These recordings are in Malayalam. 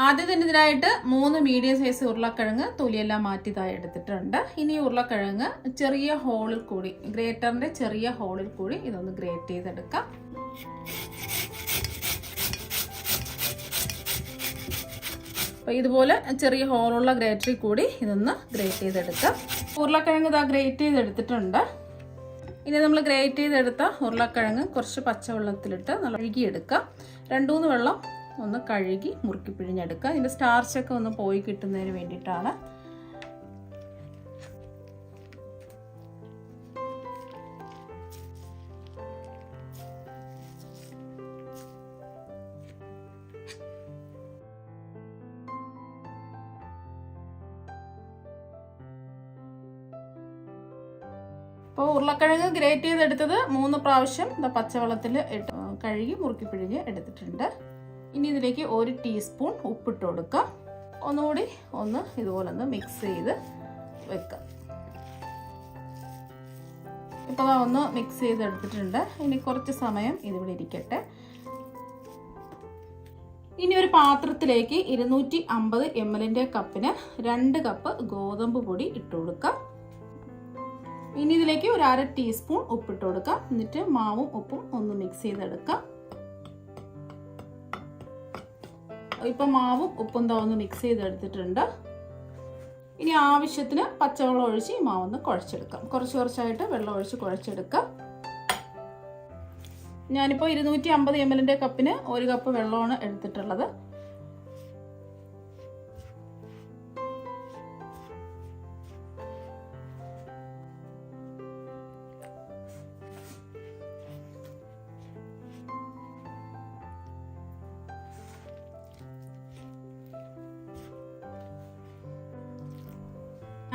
ആദ്യം തന്നെ ഇതിനായിട്ട് മൂന്ന് മീഡിയം സൈസ് ഉരുളക്കിഴങ്ങ് തൊലിയെല്ലാം മാറ്റിയതായി എടുത്തിട്ടുണ്ട്. ഇനി ഉരുളക്കിഴങ്ങ് ചെറിയ ഹോളിൽ കൂടി ഗ്രേറ്ററിന്റെ ചെറിയ ഹോളിൽ കൂടി ഇതൊന്ന് ഗ്രേറ്റ് ചെയ്തെടുക്കാം. അപ്പോൾ ഇതുപോലെ ചെറിയ ഹോളുള്ള ഗ്രേറ്ററിൽ കൂടി ഇതൊന്ന് ഗ്രേറ്റ് ചെയ്തെടുക്കാം. ഉരുളക്കിഴങ്ങ് ഇതാ ഗ്രേറ്റ് ചെയ്തെടുത്തിട്ടുണ്ട്. ഇനി നമ്മൾ ഗ്രേറ്റ് ചെയ്തെടുത്ത ഉരുളക്കിഴങ്ങ് കുറച്ച് പച്ചവെള്ളത്തിലിട്ട് നല്ല കഴുകിയെടുക്കാം. രണ്ടു മൂന്ന് വെള്ളം ഒന്ന് കഴുകി മുറുക്കി പിഴിഞ്ഞെടുക്കുക അതിന്റെ സ്റ്റാർച്ചൊക്കെ ഒന്ന് പോയി കിട്ടുന്നതിന് വേണ്ടിയിട്ടാണ്. ഇപ്പോൾ ഉരുളക്കിഴങ്ങ് ഗ്രേറ്റ് ചെയ്തെടുത്തത് മൂന്ന് പ്രാവശ്യം. പച്ചവെള്ളത്തിൽ ഇട്ട് കഴുകി മുറുക്കി പിഴിഞ്ഞ് എടുത്തിട്ടുണ്ട്. ഇനി ഇതിലേക്ക് ഒരു ടീസ്പൂൺ ഉപ്പിട്ട് കൊടുക്കുക ഒന്നുകൂടി ഒന്ന് ഇതുപോലെ ഒന്ന് മിക്സ് ചെയ്ത് വെക്കുക ഇപ്പോൾ ഒന്ന് മിക്സ് ചെയ്ത് എടുത്തിട്ടുണ്ട് ഇനി കുറച്ച് സമയം ഇതിവിടെ ഇരിക്കട്ടെ. ഇനി ഒരു പാത്രത്തിലേക്ക് ഇരുന്നൂറ്റി അമ്പത് എം എല്ലിന്റെ കപ്പിന് രണ്ട് കപ്പ് ഗോതമ്പ് പൊടി ഇട്ട് കൊടുക്കാം. ഇനി ഇതിലേക്ക് ഒരു അര ടീസ്പൂൺ ഉപ്പിട്ട് കൊടുക്കാം. എന്നിട്ട് മാവും ഉപ്പും ഒന്ന് മിക്സ് ചെയ്തെടുക്കാം. ഇപ്പം മാവും ഉപ്പും താ ഒന്ന് മിക്സ് ചെയ്തെടുത്തിട്ടുണ്ട്. ഇനി ആവശ്യത്തിന് പച്ചവെള്ളം ഒഴിച്ച് ഈ മാവൊന്ന് കുഴച്ചെടുക്കാം. കുറച്ച് കുറച്ചായിട്ട് വെള്ളം ഒഴിച്ച് കുഴച്ചെടുക്കാം. ഞാനിപ്പോൾ ഇരുന്നൂറ്റി അമ്പത് എം എല്ലിന്റെ കപ്പിന് ഒരു കപ്പ് വെള്ളമാണ് എടുത്തിട്ടുള്ളത്.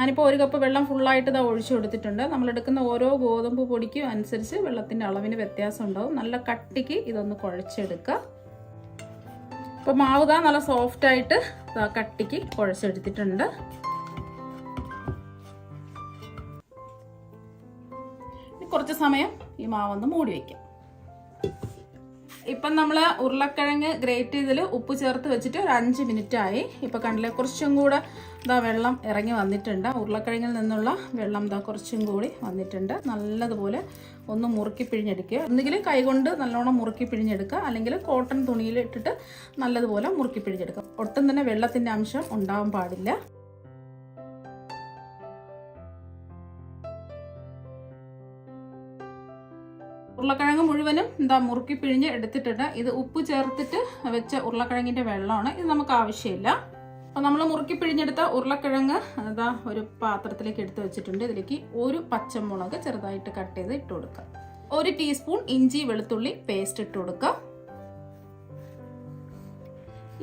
ഞാനിപ്പോൾ ഒരു കപ്പ് വെള്ളം ഫുള്ളായിട്ട് ഇതാ ഒഴിച്ചു കൊടുത്തിട്ടുണ്ട്. നമ്മളെടുക്കുന്ന ഓരോ ഗോതമ്പ് പൊടിക്കും അനുസരിച്ച് വെള്ളത്തിന്റെ അളവിന് വ്യത്യാസം ഉണ്ടാവും. നല്ല കട്ടിക്ക് ഇതൊന്ന് കുഴച്ചെടുക്കുക അപ്പോൾ മാവ് ഇതാ നല്ല സോഫ്റ്റായിട്ട് കട്ടിക്ക് കുഴച്ചെടുത്തിട്ടുണ്ട്. കുറച്ച് സമയം ഈ മാവൊന്ന് മൂടി വയ്ക്കാം ഇപ്പം നമ്മൾ ഉരുളക്കിഴങ്ങ് ഗ്രേറ്റ് ചെയ്തതിൽ ഉപ്പ് ചേർത്ത് വെച്ചിട്ട് ഒരു അഞ്ച് മിനിറ്റ് ആയി ഇപ്പം കണ്ടില്ലേ കുറച്ചും കൂടെ ഇതാ വെള്ളം ഇറങ്ങി വന്നിട്ടുണ്ട്. ഉരുളക്കിഴങ്ങിൽ നിന്നുള്ള വെള്ളം ഇതാ കുറച്ചും കൂടി വന്നിട്ടുണ്ട്. നല്ലതുപോലെ ഒന്ന് മുറുക്കി പിഴിഞ്ഞെടുക്കുക. ഒന്നുകിൽ കൈകൊണ്ട് നല്ലോണം മുറുക്കി പിഴിഞ്ഞെടുക്കുക. അല്ലെങ്കിൽ കോട്ടൺ തുണിയിൽ ഇട്ടിട്ട് നല്ലതുപോലെ മുറുക്കി പിഴിഞ്ഞെടുക്കുക. ഒട്ടും തന്നെ വെള്ളത്തിന്റെ അംശം ഉണ്ടാവാൻ പാടില്ല. ഉരുളക്കിഴങ്ങ് മുഴുവനും എന്താ മുറുക്കി പിഴിഞ്ഞ് എടുത്തിട്ടുണ്ട്. ഇത് ഉപ്പ് ചേർത്തിട്ട് വെച്ച ഉരുളക്കിഴങ്ങിന്റെ വെള്ളമാണ്. ഇത് നമുക്ക് ആവശ്യമില്ല. അപ്പോൾ നമ്മൾ മുറുക്കി പിഴിഞ്ഞെടുത്ത ഉരുളക്കിഴങ്ങ് എന്താ ഒരു പാത്രത്തിലേക്ക് എടുത്ത് വെച്ചിട്ടുണ്ട്. ഇതിലേക്ക് ഒരു പച്ചമുളക് ചെറുതായിട്ട് കട്ട് ചെയ്ത് ഇട്ട് കൊടുക്കുക. ഒരു ടീസ്പൂൺ ഇഞ്ചി വെളുത്തുള്ളി പേസ്റ്റ് ഇട്ട് കൊടുക്കുക.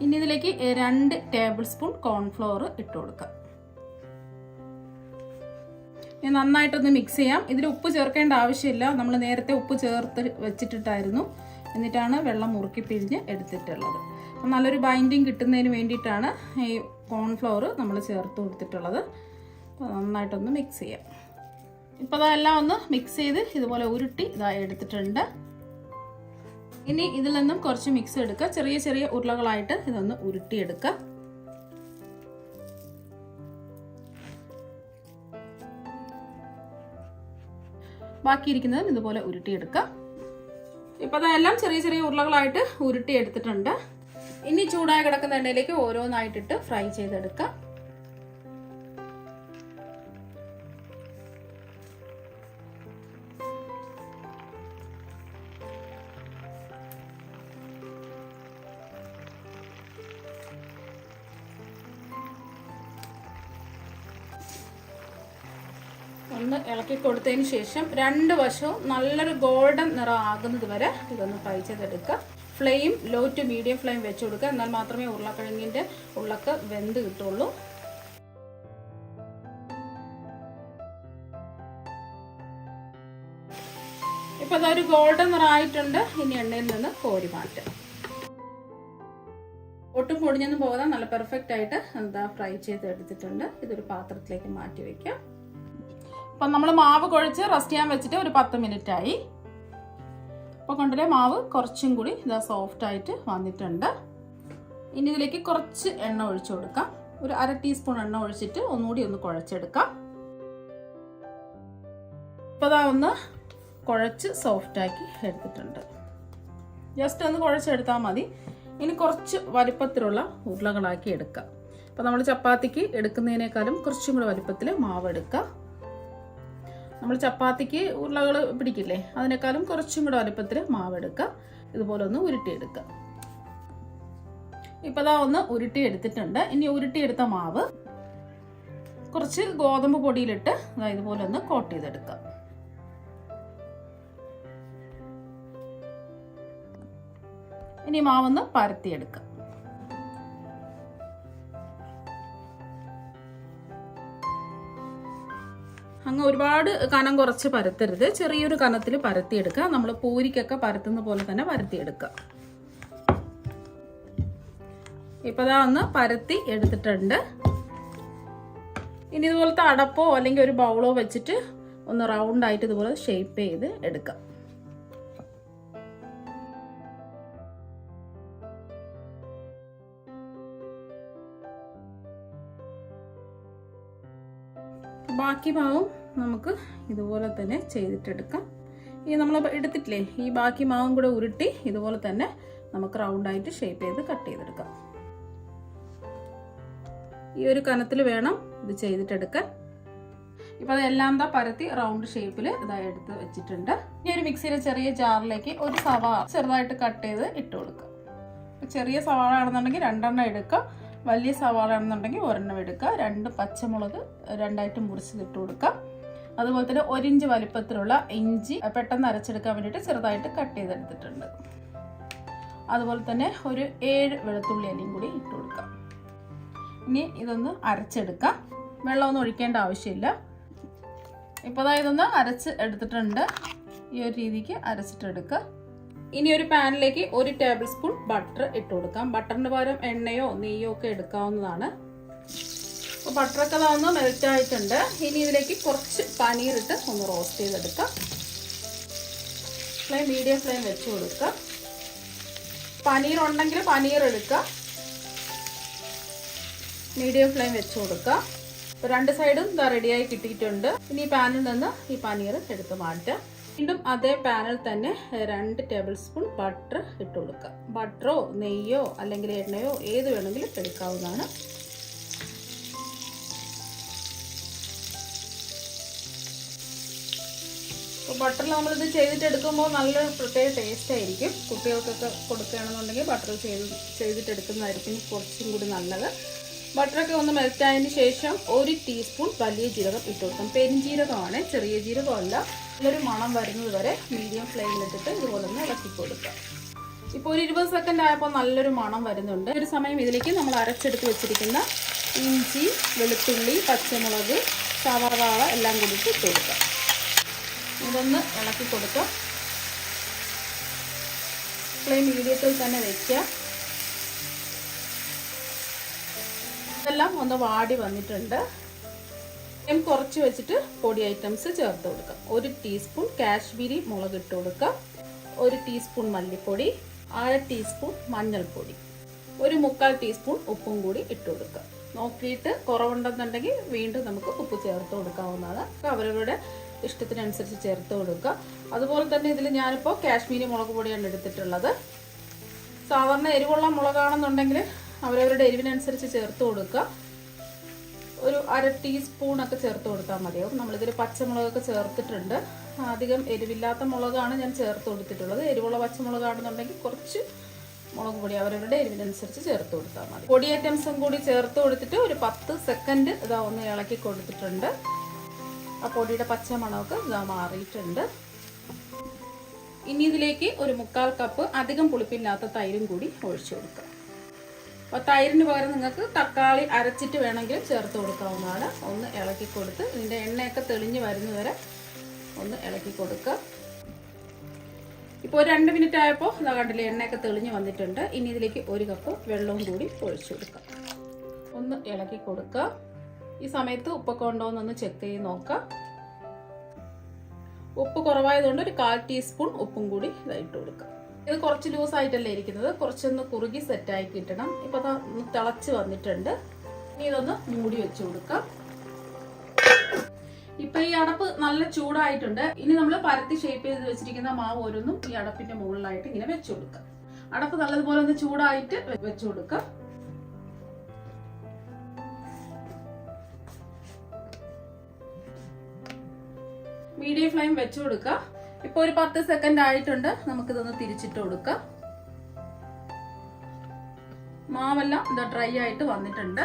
ഇനി ഇതിലേക്ക് രണ്ട് ടേബിൾ സ്പൂൺ കോൺഫ്ലോർ ഇട്ട് കൊടുക്കുക. ഇനി നന്നായിട്ടൊന്ന് മിക്സ് ചെയ്യാം. ഇതിൽ ഉപ്പ് ചേർക്കേണ്ട ആവശ്യമില്ല. നമ്മൾ നേരത്തെ ഉപ്പ് ചേർത്ത് വെച്ചിട്ടിട്ടായിരുന്നു. എന്നിട്ടാണ് വെള്ളം മുറുക്കി പിഴിഞ്ഞ് എടുത്തിട്ടുള്ളത്. അപ്പം നല്ലൊരു ബൈൻഡിങ് കിട്ടുന്നതിന് വേണ്ടിയിട്ടാണ് ഈ കോൺഫ്ലവർ നമ്മൾ ചേർത്ത് കൊടുത്തിട്ടുള്ളത്. അപ്പോൾ നന്നായിട്ടൊന്ന് മിക്സ് ചെയ്യാം. ഇപ്പോൾ അതെല്ലാം ഒന്ന് മിക്സ് ചെയ്ത് ഇതുപോലെ ഉരുട്ടി ഇതായി എടുത്തിട്ടുണ്ട്. ഇനി ഇതിൽ നിന്നും കുറച്ച് മിക്സ് എടുക്കുക. ചെറിയ ചെറിയ ഉരുളകളായിട്ട് ഇതൊന്ന് ഉരുട്ടിയെടുക്കുക. ബാക്കിയിരിക്കുന്നതും ഇതുപോലെ ഉരുട്ടിയെടുക്കുക. ഇപ്പം അതെല്ലാം ചെറിയ ചെറിയ ഉരുളകളായിട്ട് ഉരുട്ടിയെടുത്തിട്ടുണ്ട്. ഇനി ചൂടായി കിടക്കുന്ന എണ്ണയിലേക്ക് ഓരോന്നായിട്ടിട്ട് ഫ്രൈ ചെയ്തെടുക്കാം ഒന്ന് ഇളക്കി കൊടുത്തതിന് ശേഷം രണ്ട് വശവും നല്ലൊരു ഗോൾഡൻ നിറം ആകുന്നത് വരെ ഇതൊന്ന് ഫ്രൈ ചെയ്തെടുക്കുക. Flame low to medium flame വെച്ച് കൊടുക്കുക. എന്നാൽ മാത്രമേ ഉരുളക്കിഴങ്ങിന്റെ ഉള്ളക്ക് വെന്ത് കിട്ടുള്ളൂ. ഇപ്പം അതൊരു ഗോൾഡൻ നിറമായിട്ടുണ്ട് ഇനി എണ്ണയിൽ നിന്ന് കോരി മാറ്റാം. ഒട്ടും പൊടിഞ്ഞൊന്നും പോകാൻ നല്ല പെർഫെക്റ്റ് ആയിട്ട് എന്താ ഫ്രൈ ചെയ്ത് എടുത്തിട്ടുണ്ട് ഇതൊരു പാത്രത്തിലേക്ക് മാറ്റി വയ്ക്കാം. അപ്പം നമ്മൾ മാവ് കുഴച്ച് റെസ്റ്റ് ചെയ്യാൻ വെച്ചിട്ട് ഒരു പത്ത് മിനിറ്റ് ആയി അപ്പോൾ കൊണ്ടിലെ മാവ് കുറച്ചും കൂടി ഇതാ സോഫ്റ്റ് ആയിട്ട് വന്നിട്ടുണ്ട്. ഇനി ഇതിലേക്ക് കുറച്ച് എണ്ണ ഒഴിച്ചു കൊടുക്കാം. ഒരു അര ടീസ്പൂൺ എണ്ണ ഒഴിച്ചിട്ട് ഒന്നുകൂടി ഒന്ന് കുഴച്ചെടുക്കാം. ഇപ്പോൾ അതാ ഒന്ന് കുഴച്ച് സോഫ്റ്റാക്കി എടുത്തിട്ടുണ്ട്. ജസ്റ്റ് ഒന്ന് കുഴച്ചെടുത്താൽ മതി. ഇനി കുറച്ച് വലിപ്പത്തിലുള്ള ഉരുളകളാക്കി എടുക്കാം. അപ്പോൾ നമ്മൾ ചപ്പാത്തിക്ക് എടുക്കുന്നതിനേക്കാളും കുറച്ചും കൂടെ വലിപ്പത്തിൽ മാവ് എടുക്കുക നമ്മൾ ചപ്പാത്തിക്ക് ഉരുളകൾ പിടിക്കില്ലേ? അതിനേക്കാളും കുറച്ചും കൂടെ വലിപ്പത്തിൽ മാവ് എടുക്കുക ഇതുപോലെ ഒന്ന് ഉരുട്ടിയെടുക്കുക. ഇപ്പം അതാ ഒന്ന് ഉരുട്ടി എടുത്തിട്ടുണ്ട് ഇനി ഉരുട്ടിയെടുത്ത മാവ് കുറച്ച് ഗോതമ്പ് പൊടിയിലിട്ട് ഇതുപോലെ ഒന്ന് കോട്ട് ചെയ്തെടുക്കുക. ഇനി മാവൊന്ന് പരത്തിയെടുക്കാം അങ്ങ് ഒരുപാട് കനം കുറച്ച് പരത്തരുത്. ചെറിയൊരു കനത്തിൽ പരത്തിയെടുക്കുക. നമ്മൾ പൂരിക്കൊക്കെ പരത്തുന്ന പോലെ തന്നെ പരത്തിയെടുക്കുക. ഇപ്പൊ ദാ ഒന്ന് പരത്തി എടുത്തിട്ടുണ്ട്. ഇനി ഇതുപോലത്തെ അടപ്പോ അല്ലെങ്കിൽ ഒരു ബൗളോ വെച്ചിട്ട് ഒന്ന് റൗണ്ട് ആയിട്ട് ഇതുപോലെ ഷേപ്പ് ചെയ്ത് എടുക്കാം. ബാക്കി മാവും നമുക്ക് ഇതുപോലെ തന്നെ ചെയ്തിട്ടെടുക്കാം. ഈ നമ്മൾ എടുത്തിട്ടില്ലേ ഈ ബാക്കി മാവും കൂടെ ഉരുട്ടി ഇതുപോലെ തന്നെ നമുക്ക് റൗണ്ടായിട്ട് ഷേപ്പ് ചെയ്ത് കട്ട് ചെയ്തെടുക്കാം. ഈ ഒരു കനത്തിൽ വേണം ഇത് ചെയ്തിട്ടെടുക്കാൻ. ഇപ്പം അതെല്ലാം എന്താ പരത്തി റൗണ്ട് ഷേപ്പിൽ ഇതായി എടുത്ത് വെച്ചിട്ടുണ്ട്. ഈ ഒരു മിക്സിയിലെ ചെറിയ ജാറിലേക്ക് ഒരു സവാള ചെറുതായിട്ട് കട്ട് ചെയ്ത് ഇട്ട് കൊടുക്കുക ചെറിയ സവാള ആണെന്നുണ്ടെങ്കിൽ രണ്ടെണ്ണം എടുക്കുക വലിയ സവാള ആണെന്നുണ്ടെങ്കിൽ ഒരെണ്ണം എടുക്കുക. രണ്ട് പച്ചമുളക് രണ്ടായിട്ട് മുറിച്ച് ഇട്ട് കൊടുക്കുക. അതുപോലെ തന്നെ ഒരിഞ്ച് വലിപ്പത്തിലുള്ള ഇഞ്ചി പെട്ടെന്ന് അരച്ചെടുക്കാൻ വേണ്ടിയിട്ട് ചെറുതായിട്ട് കട്ട് ചെയ്തെടുത്തിട്ടുണ്ട്. അതുപോലെ തന്നെ ഒരു ഏഴ് വെളുത്തുള്ളി അല്ലിയും കൂടി ഇട്ട് കൊടുക്കാം ഇനി ഇതൊന്ന് അരച്ചെടുക്കാം വെള്ളമൊന്നും ഒഴിക്കേണ്ട ആവശ്യമില്ല. ഇപ്പോൾ ഇതൊന്ന് അരച്ച് എടുത്തിട്ടുണ്ട്. ഈ ഒരു രീതിക്ക് അരച്ചിട്ടെടുക്കുക. ഇനി ഒരു പാനിലേക്ക് ഒരു ടേബിൾ സ്പൂൺ ബട്ടർ ഇട്ട് കൊടുക്കാം. ബട്ടറിന് പകരം എണ്ണയോ നെയ്യോ ഒക്കെ എടുക്കാവുന്നതാണ്. അപ്പോൾ ബട്ടറൊക്കെ ഒന്ന് മെൽറ്റ് ആയിട്ടുണ്ട്. ഇനി ഇതിലേക്ക് കുറച്ച് പനീർ ഇട്ട് ഒന്ന് റോസ്റ്റ് ചെയ്തെടുക്കാം. ഫ്ലെയിം മീഡിയം ഫ്ലെയിം വെച്ച് കൊടുക്കുക പനീർ ഉണ്ടെങ്കിൽ പനീർ എടുക്കുക മീഡിയം ഫ്ലെയിം വെച്ച് കൊടുക്കുക രണ്ട് സൈഡും റെഡിയായി കിട്ടിയിട്ടുണ്ട്. ഇനി ഈ പാനിൽ നിന്ന് ഈ പനീർ എടുത്ത് മാറ്റാം. വീണ്ടും അതേ പാനിൽ തന്നെ രണ്ട് ടേബിൾ സ്പൂൺ ബട്ടർ ഇട്ട് കൊടുക്കുക. ബട്ടറോ നെയ്യോ അല്ലെങ്കിൽ എണ്ണയോ ഏത് വേണമെങ്കിലും എടുക്കാവുന്നതാണ്. ബട്ടറിൽ നമ്മളിത് ചെയ്തിട്ട് എടുക്കുമ്പോൾ നല്ലൊരു പ്രത്യേക ടേസ്റ്റ് ആയിരിക്കും. കുട്ടികൾക്കൊക്കെ കൊടുക്കുകയാണെന്നുണ്ടെങ്കിൽ ബട്ടർ ചെയ്ത് ചെയ്തിട്ടെടുക്കുന്നതായിരിക്കും. കുറച്ചും കൂടി നല്ലത്. ബട്ടറൊക്കെ ഒന്ന് മെൽറ്റായതിന് ശേഷം ഒരു ടീസ്പൂൺ വലിയ ജീരകം ഇട്ട് കൊടുക്കാം. പെരിഞ്ജീരകമാണ് ചെറിയ ജീരകമല്ല. നല്ലൊരു മണം വരുന്നത് വരെ മീഡിയം ഫ്ലെയിമിലിട്ടിട്ട് ഇതുപോലെ ഒന്ന് ഇളക്കി കൊടുക്കാം ഇപ്പോൾ ഒരു ഇരുപത് സെക്കൻഡ് ആയപ്പോൾ നല്ലൊരു മണം വരുന്നുണ്ട്. ഒരു സമയം ഇതിലേക്ക് നമ്മൾ അരച്ചെടുത്ത് വെച്ചിരിക്കുന്ന ഇഞ്ചി വെളുത്തുള്ളി പച്ചമുളക് സവർവാള എല്ലാം കൂടിയിട്ട് ഇട്ട് കൊടുക്കാം ഇതൊന്ന് ഇളക്കി കൊടുക്കാം ഫ്ലെയിം മീഡിയത്തിൽ തന്നെ വയ്ക്കുക ഇതെല്ലാം ഒന്ന് വാടി വന്നിട്ടുണ്ട്. ഫ്ലെയിം കുറച്ച് വെച്ചിട്ട് പൊടി ഐറ്റംസ് ചേർത്ത് കൊടുക്കാം. ഒരു ടീസ്പൂൺ കാശ്മീരി മുളക് ഇട്ട് കൊടുക്കാം. ഒരു ടീസ്പൂൺ മല്ലിപ്പൊടി അര ടീസ്പൂൺ മഞ്ഞൾപ്പൊടി ഒരു മുക്കാൽ ടീസ്പൂൺ ഉപ്പും കൂടി ഇട്ട് കൊടുക്കുക നോക്കിയിട്ട് കുറവുണ്ടെന്നുണ്ടെങ്കിൽ വീണ്ടും നമുക്ക് ഉപ്പ് ചേർത്ത് കൊടുക്കാവുന്നതാണ്. അവരവരുടെ ഇഷ്ടത്തിനനുസരിച്ച് ചേർത്ത് കൊടുക്കുക അതുപോലെ തന്നെ ഇതിൽ ഞാനിപ്പോൾ കാശ്മീരി മുളക് പൊടിയാണ് എടുത്തിട്ടുള്ളത്. സാധാരണ എരിവുള്ള മുളകാണെന്നുണ്ടെങ്കിൽ അവരവരുടെ എരിവിനനുസരിച്ച് ചേർത്ത് കൊടുക്കുക ഒരു അര ടീസ്പൂണൊക്കെ ചേർത്ത് കൊടുത്താൽ മതിയാവും നമ്മളിതിൽ പച്ചമുളകൊക്കെ ചേർത്തിട്ടുണ്ട്. അധികം എരിവില്ലാത്ത മുളകാണ് ഞാൻ ചേർത്ത് കൊടുത്തിട്ടുള്ളത്. എരിവുള്ള പച്ചമുളകാണെന്നുണ്ടെങ്കിൽ കുറച്ച് മുളക് പൊടി അവരവരുടെ എരിവിനനുസരിച്ച് ചേർത്ത് കൊടുത്താൽ മതി. പൊടി ഐറ്റംസും കൂടി ചേർത്ത് കൊടുത്തിട്ട് ഒരു പത്ത് സെക്കൻഡ് ഇതാ ഒന്ന് ഇളക്കി കൊടുത്തിട്ടുണ്ട്. ആ പൊടിയുടെ പച്ച ഇതാ മാറിയിട്ടുണ്ട്. ഇനി ഇതിലേക്ക് ഒരു മുക്കാൽ കപ്പ് അധികം പുളിപ്പില്ലാത്ത തൈരും കൂടി ഒഴിച്ചു കൊടുക്കാം. അപ്പോൾ തൈരിന് പകരം നിങ്ങൾക്ക് തക്കാളി അരച്ചിട്ട് വേണമെങ്കിൽ ചേർത്ത് കൊടുക്കാവുന്നതാണ്. ഒന്ന് ഇളക്കി കൊടുത്ത് ഇതിന്റെ എണ്ണയൊക്കെ തെളിഞ്ഞ് വരുന്നവരെ ഒന്ന് ഇളക്കി കൊടുക്കുക ഇപ്പോൾ ഒരു രണ്ട് മിനിറ്റ് ആയപ്പോൾ ഇതാ കണ്ടില്ലേ എണ്ണയൊക്കെ തെളിഞ്ഞ് വന്നിട്ടുണ്ട്. ഇനി ഇതിലേക്ക് ഒരു കപ്പ് വെള്ളവും കൂടി ഒഴിച്ചു കൊടുക്കാം. ഒന്ന് ഇളക്കി കൊടുക്കുക ഈ സമയത്ത് ഉപ്പൊക്കെ ഉണ്ടോ എന്നൊന്ന് ചെക്ക് ചെയ്ത് നോക്കാം. ഉപ്പ് കുറവായതുകൊണ്ട് ഒരു കാൽ ടീസ്പൂൺ ഉപ്പും കൂടി ഇതായിട്ട് കൊടുക്കാം. ഇത് കുറച്ച് ലൂസ് ആയിട്ടല്ലേ ഇരിക്കുന്നത്. കുറച്ചൊന്ന് കുറുകി സെറ്റായി കിട്ടണം. ഇപ്പൊ ഒന്ന് തിളച്ച് വന്നിട്ടുണ്ട്. ഇനി ഇതൊന്ന് മൂടി വെച്ച് കൊടുക്കാം. ഇപ്പൊ ഈ അടപ്പ് നല്ല ചൂടായിട്ടുണ്ട്. ഇനി നമ്മൾ പരത്തി ഷേപ്പ് ചെയ്ത് വെച്ചിരിക്കുന്ന മാവ് ഓരോന്നും ഈ അടപ്പിന്റെ മുകളിലായിട്ട് ഇങ്ങനെ വെച്ചു കൊടുക്കാം. അടപ്പ് നല്ലതുപോലെ ഒന്ന് ചൂടായിട്ട് വെച്ചു കൊടുക്കാം. മീഡിയം ഫ്ലെയിം വെച്ചു കൊടുക്കുക ഇപ്പൊ ഒരു പത്ത് സെക്കൻഡ് ആയിട്ടുണ്ട്. നമുക്കിതൊന്ന് തിരിച്ചിട്ട് കൊടുക്കാം. മാവെല്ലാം ഇതാ ഡ്രൈ ആയിട്ട് വന്നിട്ടുണ്ട്.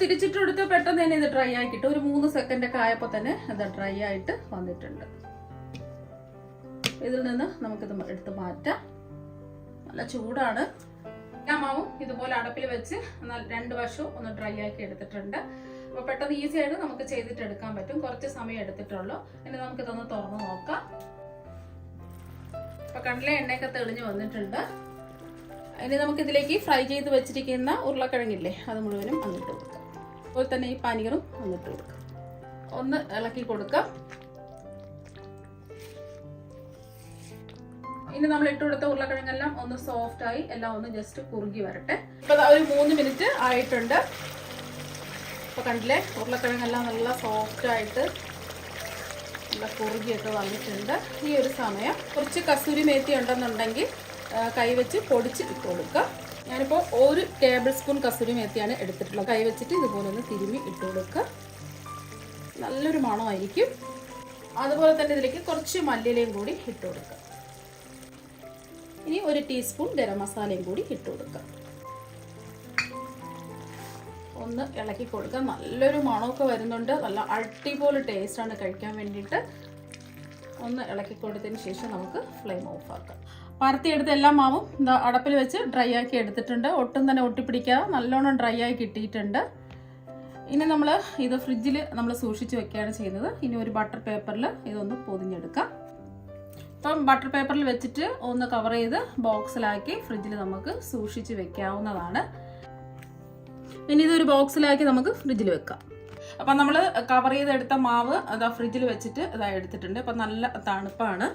തിരിച്ചിട്ട് കൊടുത്താൽ പെട്ടെന്ന് തന്നെ ഇത് ഡ്രൈ ആയി കിട്ടും. ഒരു മൂന്ന് സെക്കൻഡ് ഒക്കെ ആയപ്പോൾ തന്നെ ഇത് ഡ്രൈ ആയിട്ട് വന്നിട്ടുണ്ട്. ഇതിൽ നിന്ന് നമുക്കിത് എടുത്ത് മാറ്റാം. നല്ല ചൂടാണ്. മാവും ഇതുപോലെ അടപ്പിൽ വെച്ച് രണ്ട് വശവും ഒന്ന് ഡ്രൈ ആക്കി എടുത്തിട്ടുണ്ട്. അപ്പോൾ പെട്ടെന്ന് ഈസി ആയിട്ട് നമുക്ക് ചെയ്തിട്ട് എടുക്കാൻ പറ്റും. കുറച്ച് സമയം എടുത്തിട്ടുള്ളൂ. ഇനി നമുക്ക് ഇതൊന്ന് തുറന്ന് നോക്കാം. അപ്പൊ കടല എണ്ണയൊക്കെ തെളിഞ്ഞ് വന്നിട്ടുണ്ട്. ഇനി നമുക്ക് ഇതിലേക്ക് ഫ്രൈ ചെയ്ത് വെച്ചിരിക്കുന്ന ഉരുളക്കിഴങ്ങില്ലേ അത് മുഴുവനും വന്നിട്ട് കൊടുക്കാം. അതുപോലെ തന്നെ ഈ പനീറും വന്നിട്ട് കൊടുക്കാം. ഒന്ന് ഇളക്കി കൊടുക്കാം. ഇനി നമ്മൾ ഇട്ട് കൊടുത്ത ഉരുളക്കിഴങ്ങെല്ലാം ഒന്ന് സോഫ്റ്റ് ആയി എല്ലാം ഒന്ന് ജസ്റ്റ് കുറുകി വരട്ടെ. ഇപ്പൊ ഒരു മൂന്ന് മിനിറ്റ് ആയിട്ടുണ്ട്. ഇപ്പൊ കണ്ടില്ലേ? ഉരുളക്കിഴങ്ങെല്ലാം നല്ല സോഫ്റ്റ് ആയിട്ട് നല്ല കുറുകിയൊക്കെ വന്നിട്ടുണ്ട്. ഈ ഒരു സമയം കുറച്ച് കസൂരി മേത്തി ഉണ്ടെന്നുണ്ടെങ്കിൽ കൈവച്ച് പൊടിച്ച് ഇട്ട് കൊടുക്കുക ഞാനിപ്പോൾ ഒരു ടേബിൾ സ്പൂൺ കസൂരി മേത്തിയാണ് എടുത്തിട്ടുള്ളത്. കൈവച്ചിട്ട് ഇതുപോലെ ഒന്ന് തിരുമി ഇട്ട് കൊടുക്കുക നല്ലൊരു മണമായിരിക്കും. അതുപോലെ തന്നെ ഇതിലേക്ക് കുറച്ച് മല്ലിയിലയും കൂടി ഇട്ട് കൊടുക്കുക ഇനി ഒരു ടീസ്പൂൺ ഗരം മസാലയും കൂടി ഇട്ട് കൊടുക്കാം. ഒന്ന് ഇളക്കി കൊടുക്കാം നല്ലൊരു മണമൊക്കെ വരുന്നുണ്ട്. നല്ല അടിപൊളി ടേസ്റ്റാണ് കഴിക്കാൻ വേണ്ടിയിട്ട്. ഒന്ന് ഇളക്കി കൊടുത്തതിന് ശേഷം നമുക്ക് ഫ്ലെയിം ഓഫ് ആക്കാം. പരത്തിയെടുത്ത എല്ലാ മാവും അടപ്പിൽ വെച്ച് ഡ്രൈ ആക്കി എടുത്തിട്ടുണ്ട്. ഒട്ടും തന്നെ ഒട്ടിപ്പിടിക്കാതെ നല്ലോണം ഡ്രൈ ആയി കിട്ടിയിട്ടുണ്ട്. ഇനി നമ്മൾ ഇത് ഫ്രിഡ്ജിൽ നമ്മൾ സൂക്ഷിച്ച് വെക്കുകയാണ് ചെയ്യുന്നത്. ഇനി ഒരു ബട്ടർ പേപ്പറിൽ ഇതൊന്ന് പൊതിഞ്ഞെടുക്കാം. ഇപ്പം ബട്ടർ പേപ്പറിൽ വെച്ചിട്ട് ഒന്ന് കവർ ചെയ്ത് ബോക്സിലാക്കി ഫ്രിഡ്ജിൽ നമുക്ക് സൂക്ഷിച്ച് വെക്കാവുന്നതാണ്. ഇനി ഇതൊരു ബോക്സിലാക്കി നമുക്ക് ഫ്രിഡ്ജിൽ വെക്കാം. അപ്പം നമ്മൾ കവർ ചെയ്തെടുത്ത മാവ് അതാ ഫ്രിഡ്ജിൽ വെച്ചിട്ട് ഇതാ എടുത്തിട്ടുണ്ട്. അപ്പം നല്ല തണുപ്പാണ്.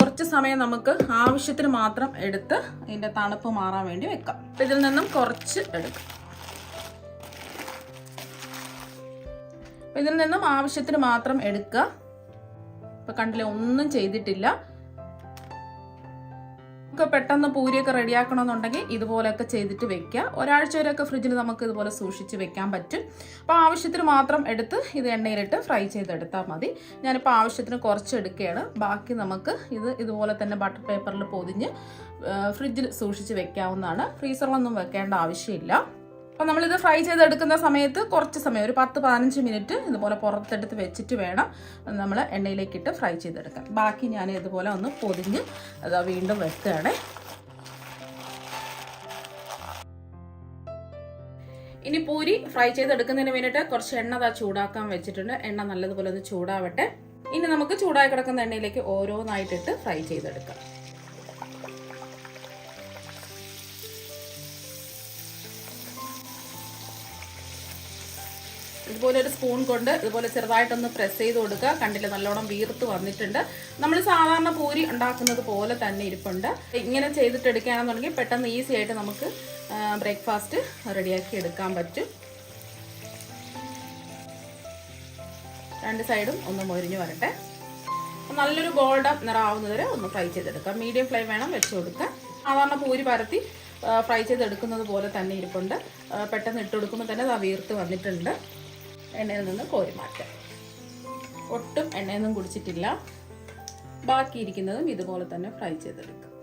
കുറച്ച് സമയം നമുക്ക് ആവശ്യത്തിന് മാത്രം എടുത്ത് ഇതിന്റെ തണുപ്പ് മാറാൻ വേണ്ടി വെക്കാം. ഇതിൽ നിന്നും കുറച്ച് എടുക്കാം. ഇതിൽ നിന്നും ആവശ്യത്തിന് മാത്രം എടുക്കുക. ഇപ്പം കണ്ടില്ലേ ഒന്നും ചെയ്തിട്ടില്ല. നമുക്ക് പെട്ടെന്ന് പൂരിയൊക്കെ റെഡിയാക്കണമെന്നുണ്ടെങ്കിൽ ഇതുപോലെയൊക്കെ ചെയ്തിട്ട് വെക്കുക. ഒരാഴ്ച വരെയൊക്കെ ഫ്രിഡ്ജിൽ നമുക്ക് ഇതുപോലെ സൂക്ഷിച്ച് വെക്കാൻ പറ്റും. അപ്പോൾ ആവശ്യത്തിന് മാത്രം എടുത്ത് ഇത് എണ്ണയിലിട്ട് ഫ്രൈ ചെയ്തെടുത്താൽ മതി. ഞാനിപ്പോൾ ആവശ്യത്തിന് കുറച്ച് എടുക്കുകയാണ്. ബാക്കി നമുക്ക് ഇത് ഇതുപോലെ തന്നെ ബട്ടർ പേപ്പറിൽ പൊതിഞ്ഞ് ഫ്രിഡ്ജിൽ സൂക്ഷിച്ച് വെക്കാവുന്നതാണ്. ഫ്രീസറിലൊന്നും വെക്കേണ്ട ആവശ്യമില്ല. അപ്പോൾ നമ്മളിത് ഫ്രൈ ചെയ്തെടുക്കുന്ന സമയത്ത് കുറച്ച് സമയം ഒരു പത്ത് പതിനഞ്ച് മിനിറ്റ് ഇതുപോലെ പുറത്തെടുത്ത് വെച്ചിട്ട് വേണം നമ്മൾ എണ്ണയിലേക്കിട്ട് ഫ്രൈ ചെയ്തെടുക്കാൻ. ബാക്കി ഞാൻ ഇതുപോലെ ഒന്ന് പൊതിഞ്ഞ് അത് വീണ്ടും വെക്കുകയാണ്. ഇനി പൂരി ഫ്രൈ ചെയ്തെടുക്കുന്നതിന് വേണ്ടിയിട്ട് കുറച്ച് എണ്ണ ദാ ചൂടാക്കാൻ വെച്ചിട്ടുണ്ട്. എണ്ണ നല്ലതുപോലെ ഒന്ന് ചൂടാവട്ടെ. ഇനി നമുക്ക് ചൂടായി കിടക്കുന്ന എണ്ണയിലേക്ക് ഓരോന്നായിട്ടിട്ട് ഫ്രൈ ചെയ്തെടുക്കാം. ഇതുപോലെ ഒരു സ്പൂൺ കൊണ്ട് ഇതുപോലെ ചെറുതായിട്ടൊന്ന് പ്രസ് ചെയ്ത് കൊടുക്കുക. കണ്ടില്ല നല്ലോണം വീർത്ത് വന്നിട്ടുണ്ട്. നമ്മൾ സാധാരണ പൂരി ഉണ്ടാക്കുന്നത് പോലെ തന്നെ ഇരിപ്പുണ്ട്. ഇങ്ങനെ ചെയ്തിട്ട് എടുക്കുകയാണെന്നുണ്ടെങ്കിൽ പെട്ടെന്ന് ഈസി ആയിട്ട് നമുക്ക് ബ്രേക്ക്ഫാസ്റ്റ് റെഡിയാക്കി എടുക്കാൻ പറ്റും. രണ്ട് സൈഡും ഒന്ന് മൊരിഞ്ഞ് വരട്ടെ. നല്ലൊരു ഗോൾഡൻ നിറാവുന്നതുവരെ ഒന്ന് ഫ്രൈ ചെയ്തെടുക്കാം മീഡിയം ഫ്ലെയിം വേണം വെച്ച് കൊടുക്കുക. സാധാരണ പൂരി പരത്തി ഫ്രൈ ചെയ്തെടുക്കുന്നത് പോലെ തന്നെ ഇരിപ്പുണ്ട്. പെട്ടെന്ന് ഇട്ട് കൊടുക്കുമ്പോൾ തന്നെ വീർത്ത് വന്നിട്ടുണ്ട്. എണ്ണയിൽ നിന്ന് കോരി മാറ്റാം. ഒട്ടും എണ്ണയൊന്നും കുടിച്ചിട്ടില്ല. ബാക്കിയിരിക്കുന്നതും ഇതുപോലെ തന്നെ ഫ്രൈ ചെയ്തെടുക്കാം.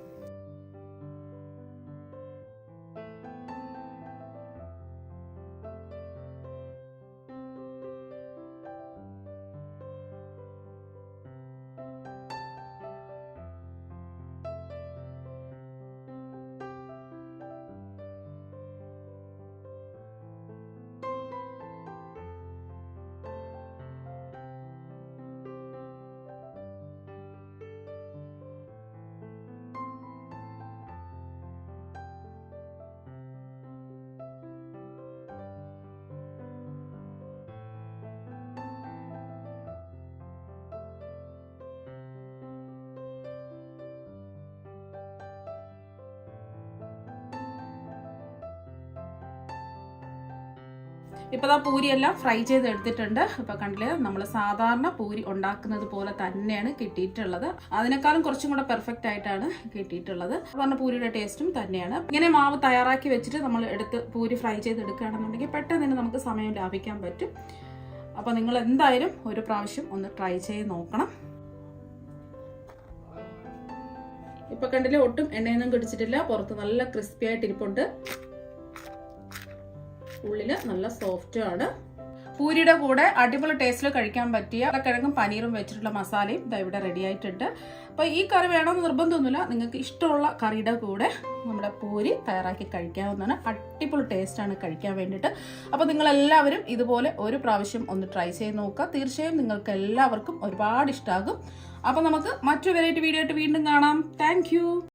ഇപ്പോൾ ആ പൂരിയെല്ലാം ഫ്രൈ ചെയ്ത് എടുത്തിട്ടുണ്ട് ഇപ്പോൾ കണ്ടില്ലേ നമ്മൾ സാധാരണ പൂരി ഉണ്ടാക്കുന്നത് പോലെ തന്നെയാണ് കിട്ടിയിട്ടുള്ളത്. അതിനേക്കാളും കുറച്ചും കൂടെ പെർഫെക്റ്റ് ആയിട്ടാണ് കിട്ടിയിട്ടുള്ളത്. പറഞ്ഞ പൂരിയുടെ ടേസ്റ്റും തന്നെയാണ്. ഇങ്ങനെ മാവ് തയ്യാറാക്കി വെച്ചിട്ട് നമ്മൾ എടുത്ത് പൂരി ഫ്രൈ ചെയ്ത് എടുക്കുകയാണെന്നുണ്ടെങ്കിൽ പെട്ടെന്ന് തന്നെ നമുക്ക് സമയം ലാഭിക്കാൻ പറ്റും. അപ്പോൾ നിങ്ങൾ എന്തായാലും ഒരു പ്രാവശ്യം ഒന്ന് ട്രൈ ചെയ്ത് നോക്കണം. ഇപ്പൊ കണ്ടില്ലേ ഒട്ടും എണ്ണയൊന്നും കിടിച്ചിട്ടില്ല. പുറത്ത് നല്ല ക്രിസ്പി ആയിട്ട് ഉള്ളിൽ നല്ല സോഫ്റ്റ് ആണ്. പൂരിയുടെ കൂടെ അടിപൊളി ടേസ്റ്റിൽ കഴിക്കാൻ പറ്റിയ കിഴങ്ങും പനീറും വെച്ചിട്ടുള്ള മസാലയും ഇതാ ഇവിടെ റെഡി ആയിട്ടുണ്ട്. അപ്പോൾ ഈ കറി വേണമെന്ന് നിർബന്ധമൊന്നുമില്ല. നിങ്ങൾക്ക് ഇഷ്ടമുള്ള കറിയുടെ കൂടെ നമ്മുടെ പൂരി തയ്യാറാക്കി കഴിക്കാവുന്നതാണ്. അടിപൊളി ടേസ്റ്റാണ് കഴിക്കാൻ വേണ്ടിയിട്ട്. അപ്പോൾ നിങ്ങളെല്ലാവരും ഇതുപോലെ ഒരു പ്രാവശ്യം ഒന്ന് ട്രൈ ചെയ്ത് നോക്കുക. തീർച്ചയായും നിങ്ങൾക്ക് എല്ലാവർക്കും ഒരുപാട് ഇഷ്ടമാകും അപ്പോൾ നമുക്ക് മറ്റു വെറൈറ്റി വീഡിയോ ആയിട്ട് വീണ്ടും കാണാം. താങ്ക്